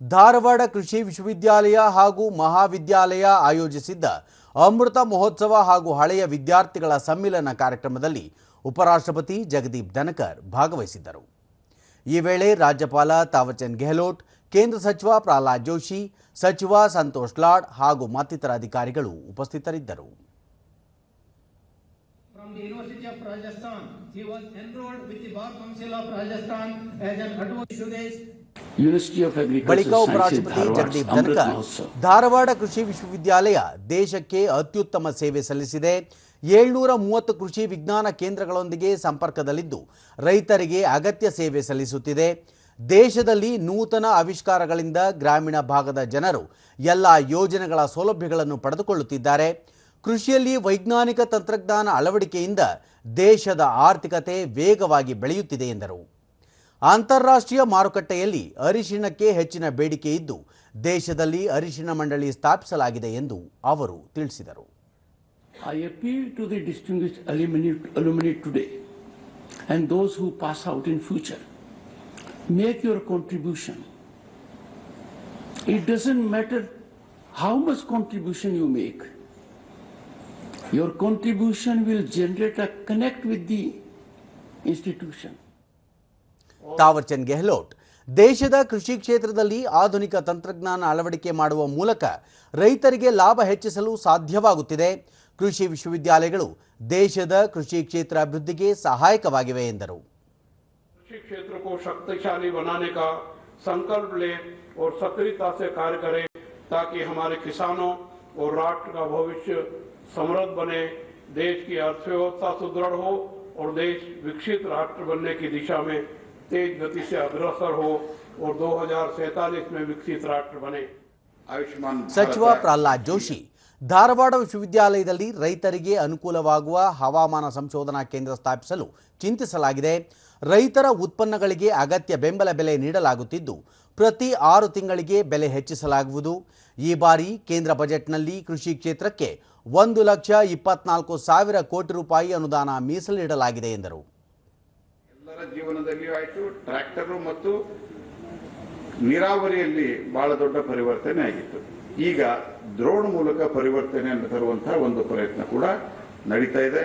ಧಾರವಾಡ ಕೃಷಿ ವಿಶ್ವವಿದ್ಯಾಲಯ ಹಾಗೂ ಮಹಾವಿದ್ಯಾಲಯ ಆಯೋಜಿಸಿದ್ದ ಅಮೃತ ಮಹೋತ್ಸವ ಹಾಗೂ ಹಳೆಯ ವಿದ್ಯಾರ್ಥಿಗಳ ಸಮ್ಮಿಲನ ಕಾರ್ಯಕ್ರಮದಲ್ಲಿ ಉಪರಾಷ್ಟ್ರಪತಿ ಜಗದೀಪ್ ಧನಕರ್ ಭಾಗವಹಿಸಿದ್ದರು ಈ ವೇಳೆ ರಾಜ್ಯಪಾಲ ತಾವರ್ಚಂದ್ ಗೆಹ್ಲೋಟ್, ಕೇಂದ್ರ ಸಚಿವ ಪ್ರಹ್ಲಾದ್ ಜೋಶಿ, ಸಚಿವ ಸಂತೋಷ್ ಲಾಡ್ ಹಾಗೂ ಮತ್ತಿತರ ಅಧಿಕಾರಿಗಳು ಉಪಸ್ಥಿತರಿದ್ದರು from the University of Rajasthan. He was enrolled with the Bar Council of Rajasthan as an advocate. ಬಳಿಕ ಉಪರಾಷ್ಟ್ರಪತಿ ಜಗದೀಪ್ ಧನ್ಕರ್ ಧಾರವಾಡ ಕೃಷಿ ವಿಶ್ವವಿದ್ಯಾಲಯ ದೇಶಕ್ಕೆ ಅತ್ಯುತ್ತಮ ಸೇವೆ ಸಲ್ಲಿಸಿದೆ. ಏಳ್ನೂರ ಮೂವತ್ತು ಕೃಷಿ ವಿಜ್ಞಾನ ಕೇಂದ್ರಗಳೊಂದಿಗೆ ಸಂಪರ್ಕದಲ್ಲಿದ್ದು ರೈತರಿಗೆ ಅಗತ್ಯ ಸೇವೆ ಸಲ್ಲಿಸುತ್ತಿದೆ. ದೇಶದಲ್ಲಿ ನೂತನ ಆವಿಷ್ಕಾರಗಳಿಂದ ಗ್ರಾಮೀಣ ಭಾಗದ ಜನರು ಎಲ್ಲ ಯೋಜನೆಗಳ ಸೌಲಭ್ಯಗಳನ್ನು ಪಡೆದುಕೊಳ್ಳುತ್ತಿದ್ದಾರೆ. ಕೃಷಿಯಲ್ಲಿ ವೈಜ್ಞಾನಿಕ ತಂತ್ರಜ್ಞಾನ ಅಳವಡಿಕೆಯಿಂದ ದೇಶದ ಆರ್ಥಿಕತೆ ವೇಗವಾಗಿ ಬೆಳೆಯುತ್ತಿದೆ ಎಂದರು. ಅಂತಾರಾಷ್ಟ್ರೀಯ ಮಾರುಕಟ್ಟೆಯಲ್ಲಿ ಅರಿಶಿಣಕ್ಕೆ ಹೆಚ್ಚಿನ ಬೇಡಿಕೆ ಇದ್ದು ದೇಶದಲ್ಲಿ ಅರಿಶಿಣ ಮಂಡಳಿ ಸ್ಥಾಪಿಸಲಾಗಿದೆ ಎಂದು ಅವರು ತಿಳಿಸಿದರು I appeal to the distinguished alumni, today and those who pass out in future. Make your contribution. It doesn't matter how much contribution you make. Your contribution will generate a connect with the institution. Thawarchand Gehlot ದೇಶದ ಕೃಷಿ ಕ್ಷೇತ್ರದಲ್ಲಿ ಆಧುನಿಕ ತಂತ್ರಜ್ಞಾನ ಅಳವಡಿಕೆ ಮಾಡುವ ಮೂಲಕ ರೈತರಿಗೆ ಲಾಭ ಹೆಚ್ಚಿಸಲು ಸಾಧ್ಯವಾಗುತ್ತಿದೆ ಕೃಷಿ ವಿಶ್ವವಿದ್ಯಾಲಯಗಳು ದೇಶದ ಕೃಷಿ ಕ್ಷೇತ್ರ ಅಭಿವೃದ್ಧಿಗೆ ಸಹಾಯಕವಾಗಿವೆ ಎಂದರು कृषि क्षेत्र को शक्तिशाली बनाने का संकल्प ले और सक्रियता से कार्य करें ताकि हमारे किसानों और राष्ट्र का भविष्य समृद्ध बने देश की अर्थव्यवस्था सुदृढ़ हो और देश विकसित राष्ट्र बनने की दिशा में तेज गति से अग्रसर हो और 2047 में विकसित राष्ट्र बने ಆಯುಷ್ಮಾನ್ ಸಚಿವ ಭಾರತ ಪ್ರಹ್ಲಾದ್ ಜೋಶಿ ಧಾರವಾಡ ವಿಶ್ವವಿದ್ಯಾಲಯದಲ್ಲಿ ರೈತರಿಗೆ ಅನುಕೂಲವಾಗುವ ಹವಾಮಾನ ಸಂಶೋಧನಾ ಕೇಂದ್ರ ಸ್ಥಾಪಿಸಲು ಚಿಂತಿಸಲಾಗಿದೆ ರೈತರ ಉತ್ಪನ್ನಗಳಿಗೆ ಅಗತ್ಯ ಬೆಂಬಲ ಬೆಲೆ ನೀಡಲಾಗುತ್ತಿದ್ದು ಪ್ರತಿ ಆರು ತಿಂಗಳಿಗೆ ಬೆಲೆ ಹೆಚ್ಚಿಸಲಾಗುವುದು ಈ ಬಾರಿ ಕೇಂದ್ರ ಬಜೆಟ್ನಲ್ಲಿ ಕೃಷಿ ಕ್ಷೇತ್ರಕ್ಕೆ ಒಂದು ಲಕ್ಷ ಇಪ್ಪತ್ನಾಲ್ಕು ಸಾವಿರ ಕೋಟಿ ರೂಪಾಯಿ ಅನುದಾನ ಮೀಸಲಿಡಲಾಗಿದೆ ಎಂದರು ಎಲ್ಲರ ಜೀವನದಲ್ಲಿಯೂ ಆಯಿತು. ಟ್ರ್ಯಾಕ್ಟರು ಮತ್ತು ನೀರಾವರಿಯಲ್ಲಿ ಬಹಳ ದೊಡ್ಡ ಪರಿವರ್ತನೆ ಆಗಿತ್ತು. ಈಗ ದ್ರೋಣ್ ಮೂಲಕ ಪರಿವರ್ತನೆಯನ್ನು ತರುವಂತಹ ಒಂದು ಪ್ರಯತ್ನ ಕೂಡ ನಡೀತಾ ಇದೆ.